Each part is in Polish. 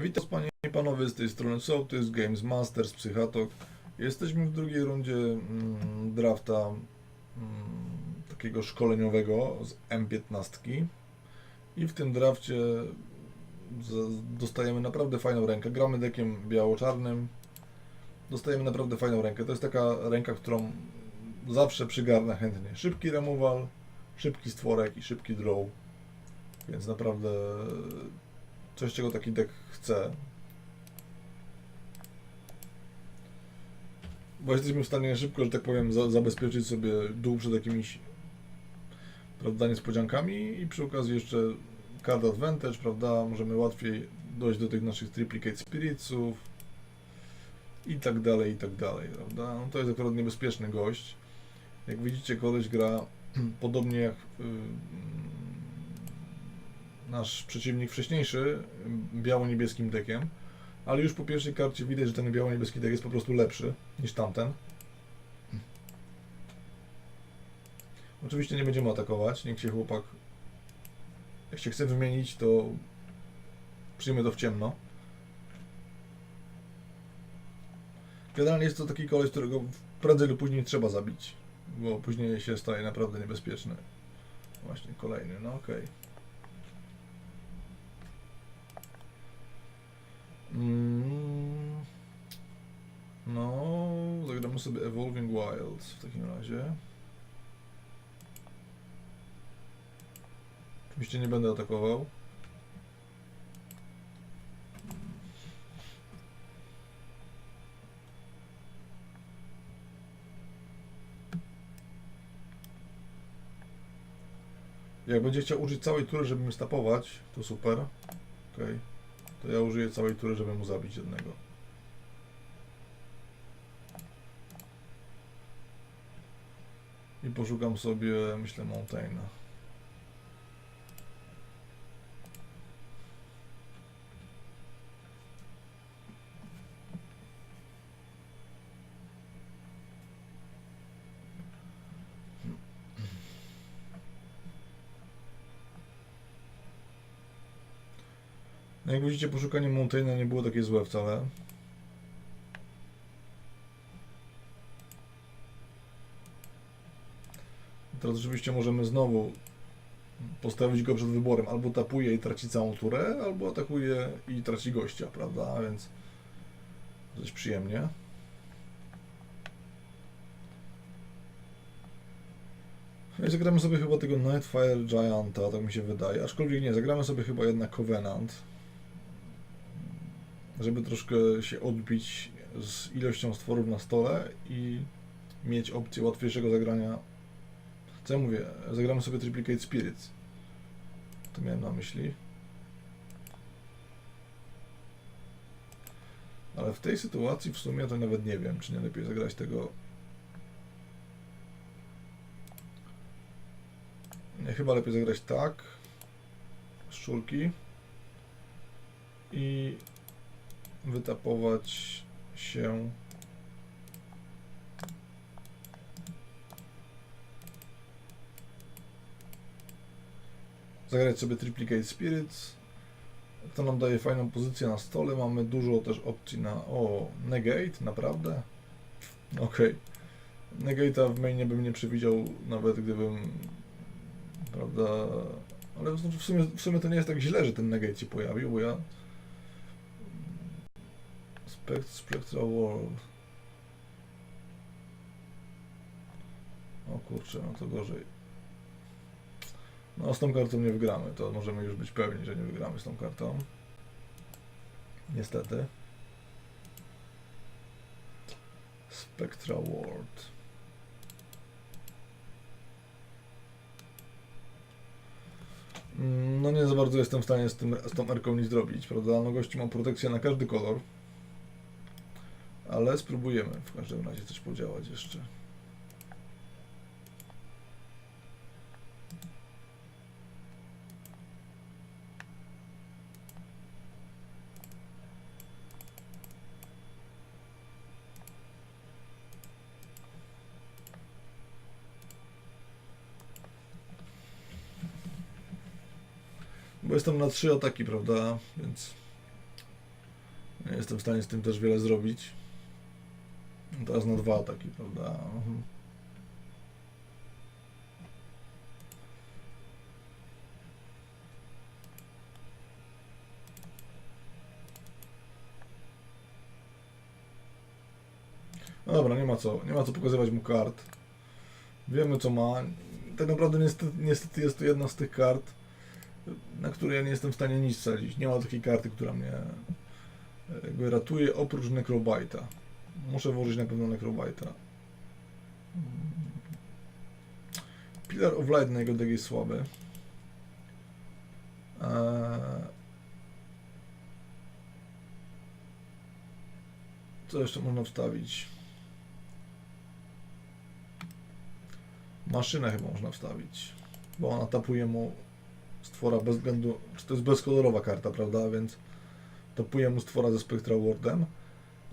Witam panie i panowie z tej strony Sołtys, Games Masters, Psychatok. Jesteśmy w drugiej rundzie mm, drafta mm, takiego szkoleniowego z M15 i w tym drafcie dostajemy naprawdę fajną rękę. Gramy dekiem biało-czarnym. Dostajemy naprawdę fajną rękę. To jest taka ręka, którą zawsze przygarnę chętnie. Szybki removal, szybki stworek i szybki draw. Więc naprawdę coś, czego taki deck chce. Bo jesteśmy w stanie szybko, że tak powiem, za, zabezpieczyć sobie dół przed jakimiś prawda, niespodziankami i przy okazji jeszcze card advantage, prawda, możemy łatwiej dojść do tych naszych triplicate spiritsów i tak dalej, i tak dalej, prawda. No to jest akurat niebezpieczny gość. Jak widzicie, koleś gra podobnie jak y, nasz przeciwnik wcześniejszy biało-niebieskim dekiem, ale już po pierwszej karcie widać, że ten biało-niebieski dek jest po prostu lepszy niż tamten. Oczywiście nie będziemy atakować, niech się chłopak jak się chce wymienić, to przyjmie to w ciemno. Generalnie jest to taki koleś, którego prędzej lub później trzeba zabić, bo później się staje naprawdę niebezpieczny. Właśnie kolejny, no okej. Mm, No, zagramy sobie Evolving Wilds w takim razie. Oczywiście nie będę atakował. Jak będzie chciał użyć całej tury, żeby mnie stapować, to super. Okej. To ja użyję całej tury, żeby mu zabić jednego. I poszukam sobie, myślę, Mountaina. Jak widzicie, poszukanie Mountaina nie było takie złe wcale. Teraz oczywiście możemy znowu postawić go przed wyborem. Albo tapuje i traci całą turę, albo atakuje i traci gościa, prawda? A więc dość przyjemnie. No i zagramy sobie chyba tego Nightfire Gianta, tak mi się wydaje. Aczkolwiek nie, zagramy sobie chyba jednak Covenant żeby troszkę się odbić z ilością stworów na stole i mieć opcję łatwiejszego zagrania. Co ja mówię? Zagramy sobie Triplicate Spirits. To miałem na myśli. Ale w tej sytuacji w sumie to nawet nie wiem, czy nie lepiej zagrać tego. Nie, chyba lepiej zagrać tak. Szczurki. I wytapować się. Zagrać sobie Triplicate Spirits. To nam daje fajną pozycję na stole. Mamy dużo też opcji na o, Negate, naprawdę? okej. Negate'a w mainie bym nie przewidział nawet gdybym prawda ale w sumie, w sumie to nie jest tak źle, że ten Negate się pojawił, bo ja Spect Spectral World. O kurczę, no to gorzej. No z tą kartą nie wygramy, to możemy już być pewni, że nie wygramy z tą kartą. Niestety. Spectral World. Mm, No nie za bardzo jestem w stanie z, tym, z tą erką nic zrobić, prawda? No gościu ma protekcję na każdy kolor. Ale spróbujemy w każdym razie coś podziałać jeszcze. Bo jestem na trzy ataki, prawda? Więc Nie jestem w stanie z tym też wiele zrobić. Teraz na dwa ataki, prawda? Mhm. No dobra, nie ma co, nie ma co pokazywać mu kart. Wiemy co ma. Tak naprawdę niestety, niestety jest to jedna z tych kart, na które ja nie jestem w stanie nic wsadzić. Nie ma takiej karty, która mnie e, ratuje oprócz Necrobite'a. Muszę włożyć na pewno Necrobite'a. Pillar of Light na jego deck jest słaby. Eee... Co jeszcze można wstawić? Maszynę chyba można wstawić, bo ona tapuje mu stwora bez względu, czy to jest bezkolorowa karta, prawda, więc tapuje mu stwora ze Spectral Wardem.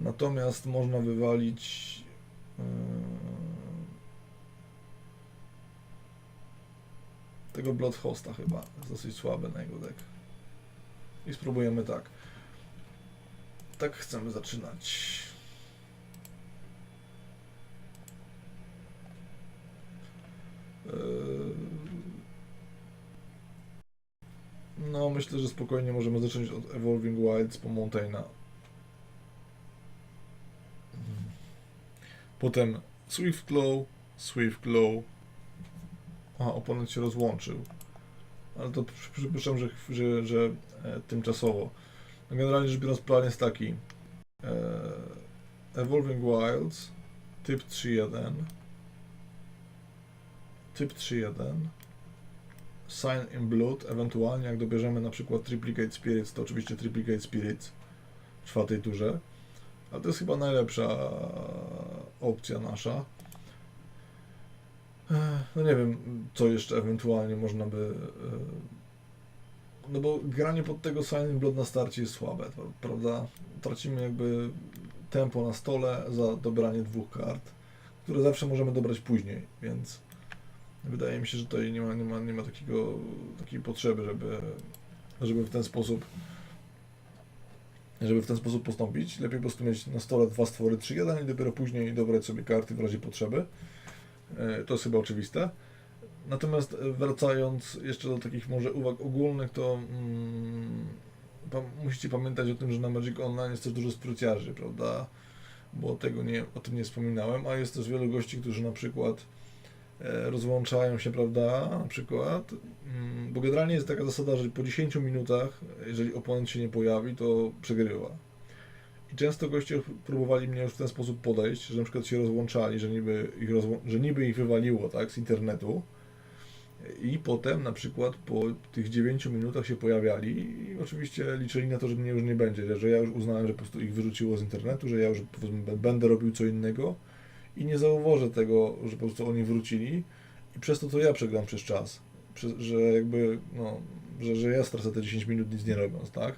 Natomiast można wywalić yy, tego Bloodhosta chyba, jest dosyć słaby na jego deck. I spróbujemy tak. Tak chcemy zaczynać. Yy, No, myślę, że spokojnie możemy zacząć od Evolving Wilds po Mountaina. Potem Swift Glow, Swift Glow. A, oponent się rozłączył. Ale to przy- przypuszczam, że, że, że e, tymczasowo. No, generalnie rzecz biorąc, plan jest taki. E, Evolving Wilds, typ 3.1. Typ 3.1. Sign in Blood, ewentualnie jak dobierzemy na przykład Triplicate Spirits, to oczywiście Triplicate Spirits w czwartej turze. Ale to jest chyba najlepsza opcja nasza. Ech, No nie wiem, co jeszcze ewentualnie można by... e, No bo granie pod tego Sign in Blood na starcie jest słabe, pra- prawda? Tracimy jakby tempo na stole za dobranie dwóch kart, które zawsze możemy dobrać później, więc wydaje mi się, że tutaj nie ma, nie ma, nie ma takiego, takiej potrzeby, żeby, żeby w ten sposób żeby w ten sposób postąpić. Lepiej po prostu mieć na stole dwa stwory 3-1 i dopiero później dobrać sobie karty w razie potrzeby. E, To jest chyba oczywiste. Natomiast wracając jeszcze do takich może uwag ogólnych, to mm, musicie pamiętać o tym, że na Magic Online jest też dużo spryciarzy, prawda? Bo tego nie, o tym nie wspominałem, a jest też wielu gości, którzy na przykład rozłączają się, prawda, na przykład, mm, bo generalnie jest taka zasada, że po 10 minutach, jeżeli oponent się nie pojawi, to przegrywa. I często goście próbowali mnie już w ten sposób podejść, że na przykład się rozłączali, że niby ich, że niby ich wywaliło, tak, z internetu. I potem na przykład po tych 9 minutach się pojawiali i oczywiście liczyli na to, że mnie już nie będzie, że ja już uznałem, że po prostu ich wyrzuciło z internetu, że ja już będę robił co innego i nie zauważę tego, że po prostu oni wrócili i przez to to ja przegram przez czas, Przez, że jakby, no, że, że ja stracę te 10 minut nic nie robiąc, tak?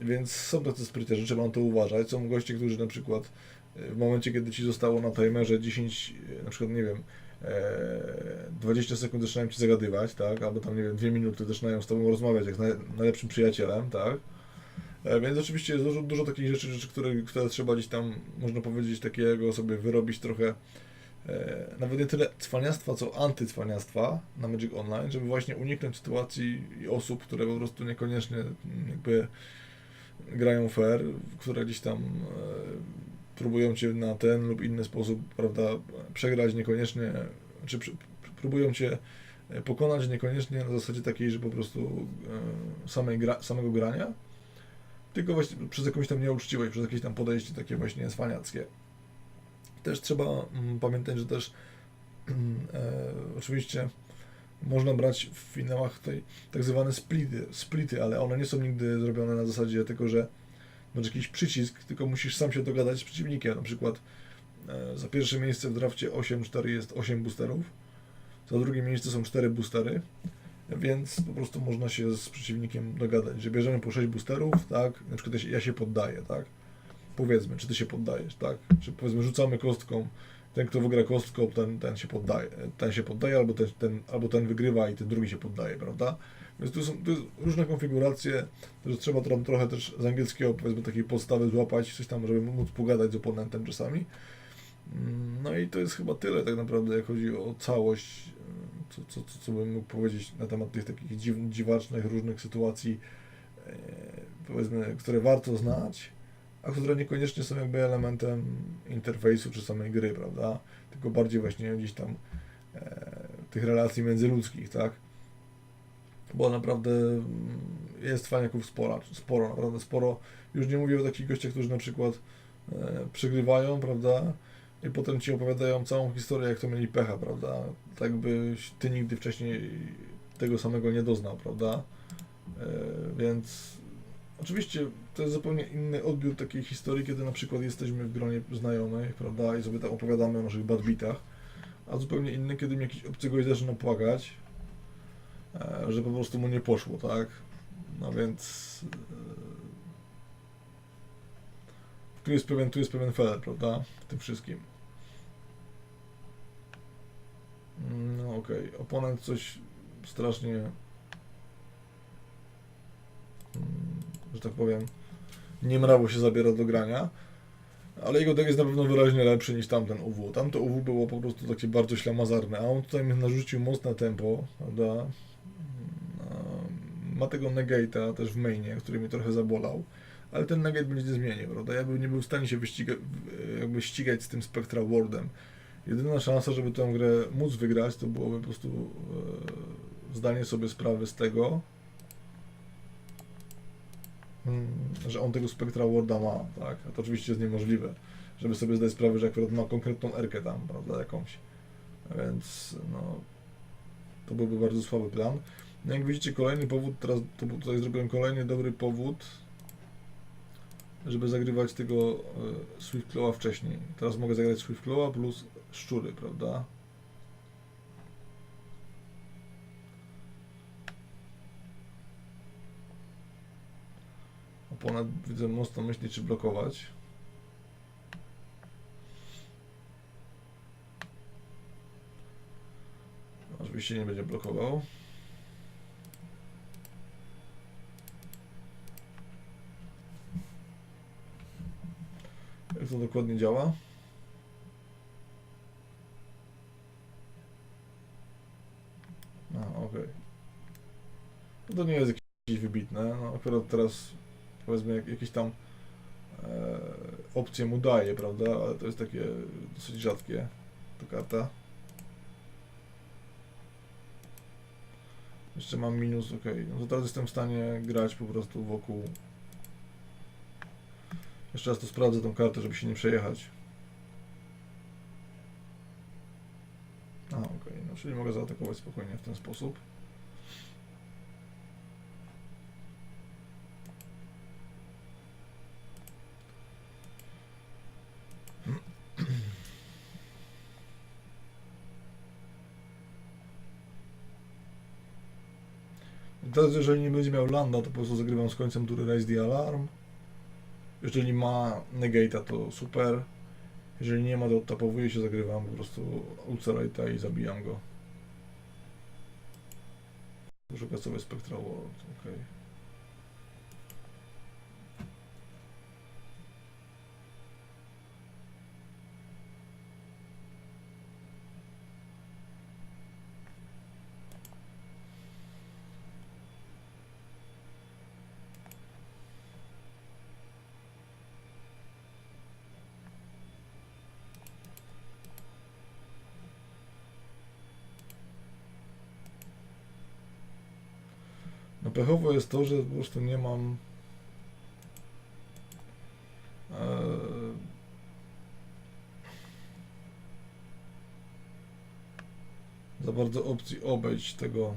Więc są tacy spryciarze, trzeba na to uważać. Są goście, którzy na przykład e, w momencie, kiedy ci zostało na timerze 10, e, na przykład, nie wiem, e, 20 sekund zaczynają ci zagadywać, tak? Albo tam, nie wiem, 2 minuty zaczynają z tobą rozmawiać jak z naj, najlepszym przyjacielem, tak? E, Więc oczywiście jest dużo, dużo takich rzeczy, rzeczy które, które trzeba gdzieś tam, można powiedzieć, takiego sobie wyrobić trochę, e, nawet nie tyle cwaniactwa, co antycwaniactwa na Magic Online, żeby właśnie uniknąć sytuacji i osób, które po prostu niekoniecznie mm, jakby grają fair, które gdzieś tam e, próbują cię na ten lub inny sposób, prawda, przegrać niekoniecznie, czy pr- próbują cię e, pokonać niekoniecznie na zasadzie takiej, że po prostu e, samej gra, samego grania, tylko właśnie przez jakąś tam nieuczciwość, przez jakieś tam podejście takie właśnie cwaniackie. Też trzeba mm, pamiętać, że też mm, e, oczywiście można brać w finałach tutaj tak zwane splity, splity, ale one nie są nigdy zrobione na zasadzie tego, że masz jakiś przycisk, tylko musisz sam się dogadać z przeciwnikiem. Na przykład e, za pierwsze miejsce w drafcie 8-4 jest 8 boosterów, za drugie miejsce są 4 boostery, więc po prostu można się z przeciwnikiem dogadać, że bierzemy po 6 boosterów, tak, na przykład ja się, poddaję, tak, powiedzmy, czy ty się poddajesz, tak, czy powiedzmy rzucamy kostką, ten kto wygra kostką, ten, ten się poddaje, ten się poddaje, albo ten, ten, albo ten wygrywa i ten drugi się poddaje, prawda, Więc tu są tu różne konfiguracje, że trzeba tam trochę też z angielskiego powiedzmy takiej podstawy złapać, coś tam, żeby móc pogadać z oponentem czasami. No i to jest chyba tyle tak naprawdę, jak chodzi o całość, co, co, co, co bym mógł powiedzieć na temat tych takich dziw, dziwacznych, różnych sytuacji, e, powiedzmy, które warto znać, a które niekoniecznie są jakby elementem interfejsu czy samej gry, prawda? Tylko bardziej właśnie gdzieś tam e, tych relacji międzyludzkich, tak? Bo naprawdę mm, jest faniaków sporo, sporo, naprawdę sporo. Już nie mówię o takich gościach, którzy na przykład e, przegrywają, prawda? I potem ci opowiadają całą historię, jak to mieli pecha, prawda? Tak byś ty nigdy wcześniej tego samego nie doznał, prawda? E, więc oczywiście to jest zupełnie inny odbiór takiej historii, kiedy na przykład jesteśmy w gronie znajomych, prawda? I sobie tak opowiadamy o naszych badbitach, a zupełnie inny, kiedy mi jakiś obcy gość zaczyna płakać, e, że po prostu mu nie poszło, tak? No więc e, tu jest pewien, tu jest pewien feler, prawda? W tym wszystkim. No okej, oponent coś strasznie, mm, że tak powiem, niemrawo się zabiera do grania, ale jego deck jest na pewno wyraźnie lepszy niż tamten UW. Tamto UW było po prostu takie bardzo ślamazarne, a on tutaj mi narzucił mocne tempo, prawda? Mm, Ma tego negate'a też w mainie, który mnie trochę zabolał, ale ten negate będzie nie zmienił, prawda? Ja bym nie był w stanie się wyściga- jakby ścigać z tym Spectra Wardem. Jedyna szansa, żeby tę grę móc wygrać, to byłoby po prostu e, zdanie sobie sprawy z tego, mm, że on tego Spectra Warda ma, tak? A to oczywiście jest niemożliwe, żeby sobie zdać sprawę, że akurat ma konkretną erkę tam, prawda, jakąś. Więc no, to byłby bardzo słaby plan. No jak widzicie, kolejny powód, teraz to tutaj zrobiłem kolejny dobry powód, żeby zagrywać tego e, Swiftclawa wcześniej. Teraz mogę zagrać Swiftclawa plus szczury, prawda? Oponent widzę mocno myśli, czy blokować. Oczywiście nie będzie blokował. Jak to dokładnie działa? A, okej. No to nie jest jakieś wybitne. No, akurat teraz powiedzmy jak, jakieś tam e, opcje mu daje, prawda? Ale to jest takie dosyć rzadkie ta karta. Jeszcze mam minus, ok. No to teraz jestem w stanie grać po prostu wokół. Jeszcze raz to sprawdzę tą kartę, żeby się nie przejechać. A, okej, no czyli mogę zaatakować spokojnie w ten sposób. Teraz jeżeli nie będzie miał landa, to po prostu zagrywam z końcem tury Raise the Alarm. Jeżeli ma negate'a, to super. Jeżeli nie ma, to tapowuję się, zagrywam po prostu Ulcerite'a i zabijam go. Szukać sobie Spectral World, okej. No pechowo jest to, że po prostu nie mam e, za bardzo opcji obejść tego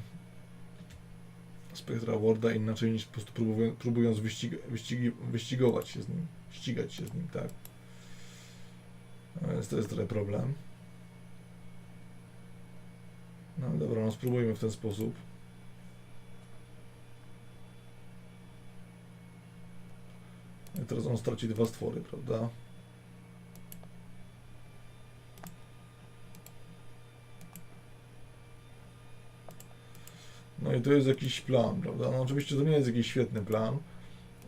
Spectra Warda inaczej niż po prostu próbują, próbując wyścig, wyścigować się z nim, ścigać się z nim, tak. Więc to jest trochę problem. No dobra, no spróbujmy w ten sposób. Teraz on straci dwa stwory, prawda? No i to jest jakiś plan, prawda? No oczywiście to nie jest jakiś świetny plan,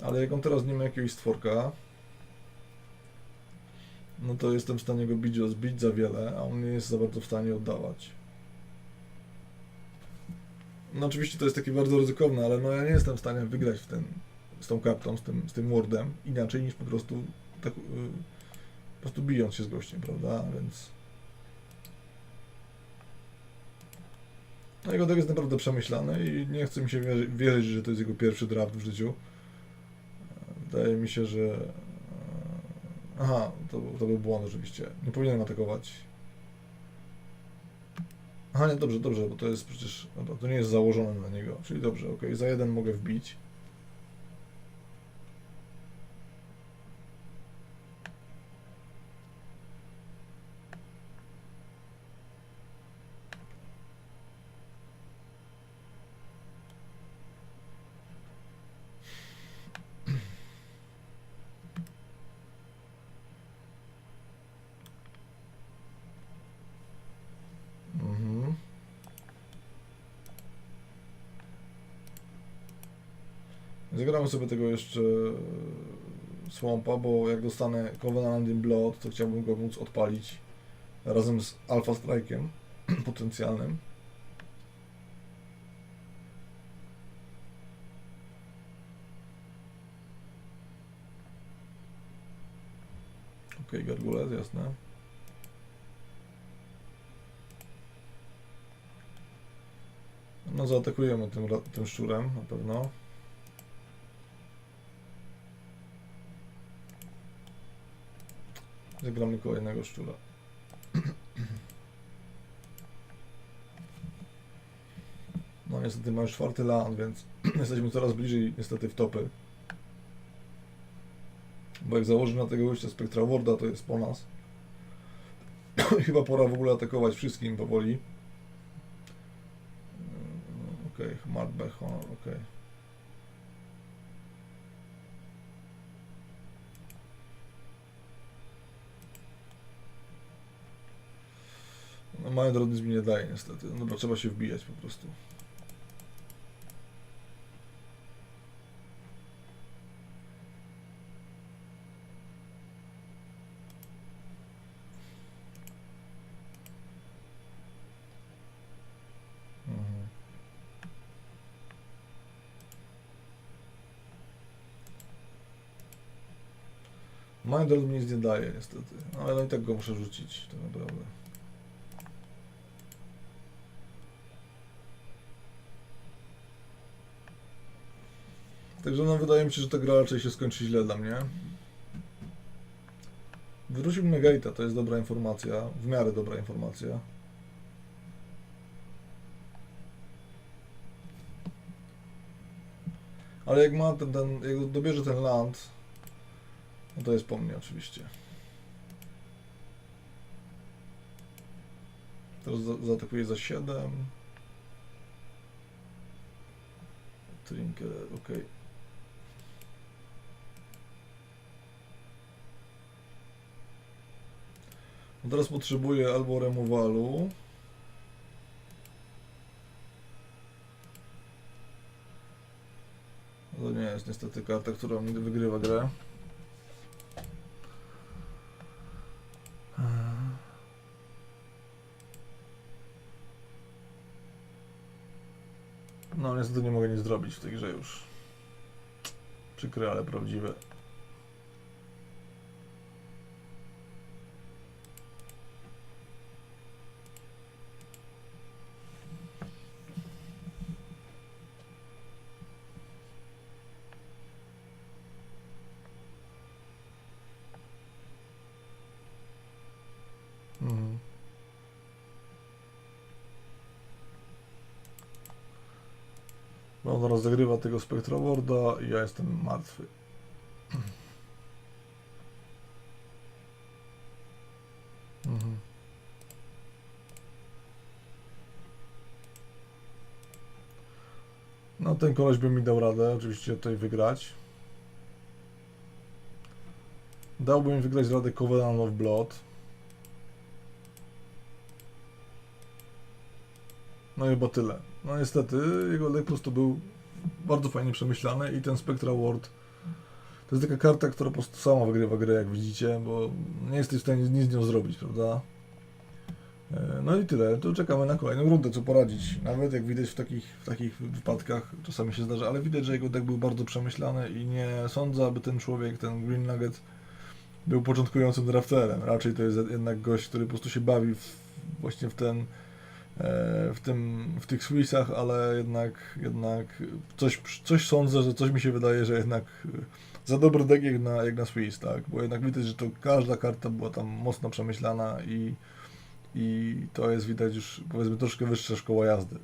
ale jak on teraz nie ma jakiegoś stworka, no to jestem w stanie go bić, zbić za wiele, a on nie jest za bardzo w stanie oddawać. No oczywiście to jest takie bardzo ryzykowne, ale no ja nie jestem w stanie wygrać w ten, z tą kartą, z tym, z tym wardem inaczej niż po prostu tak, y, po prostu bijąc się z gościem, prawda? Więc no jego deck jest naprawdę przemyślany i nie chce mi się wierzy- wierzyć, że to jest jego pierwszy draft w życiu. Wydaje mi się, że e, aha, to, to był błąd oczywiście. Nie powinienem atakować. Aha, nie, dobrze, dobrze, bo to jest przecież, dobra, to nie jest założone na niego, czyli dobrze, ok, za jeden mogę wbić. Zagramy sobie tego jeszcze e, Swampa, bo jak dostanę Covenant in Blood, to chciałbym go móc odpalić razem z Alpha Strike'em potencjalnym. Okej, okay, Gargules, jasne. No zaatakujemy tym, tym szczurem na pewno. Zagramy kolejnego szczura. No niestety mamy czwarty land, więc jesteśmy coraz bliżej niestety w topy. Bo jak założy na tego gościa Spectra Warda, to jest po nas. Chyba pora w ogóle atakować wszystkim powoli. Yy, Okej, okay, Honor, okej. No mają drodzy mi nie daje niestety. No bo trzeba się wbijać po prostu. Mhm. Mindel mi nic nie daje niestety, no, ale no i tak go muszę rzucić, tak naprawdę. Także no wydaje mi się, że ta gra raczej się skończy źle dla mnie. Wyrzucił mnie Gate'a, to jest dobra informacja, w miarę dobra informacja. Ale jak ma ten, ten jak dobierze ten land, no to jest po mnie oczywiście. Teraz za, zaatakuje za 7. Trinker, okej. No teraz potrzebuję albo remowalu. To nie jest niestety karta, która mi wygrywa grę. No niestety nie mogę nic zrobić w tej grze już. Przykre, ale prawdziwe. Mhm. No, on zaraz zagrywa tego Spectrowarda i ja jestem martwy. Mhm. No ten koleś by mi dał radę oczywiście tutaj wygrać. Dałby mi wygrać radę Covenant of Blood. No i chyba tyle. No niestety, jego deck po prostu był bardzo fajnie przemyślany i ten Spectral Ward to jest taka karta, która po prostu sama wygrywa grę, jak widzicie, bo nie jesteś w stanie nic z nią zrobić, prawda? E, No i tyle, to czekamy na kolejną rundę, co poradzić. Nawet jak widać w takich, w takich wypadkach, czasami się zdarza, ale widać, że jego deck był bardzo przemyślany i nie sądzę, aby ten człowiek, ten Green Nugget był początkującym drafterem. Raczej to jest jednak gość, który po prostu się bawi w, właśnie w ten w, tym, w tych Swissach, ale jednak, jednak coś, coś sądzę, że coś mi się wydaje, że jednak e, za dobry deck jak na, jak na Swiss, tak? Bo jednak widać, że to każda karta była tam mocno przemyślana i, i to jest widać już powiedzmy troszkę wyższa szkoła jazdy.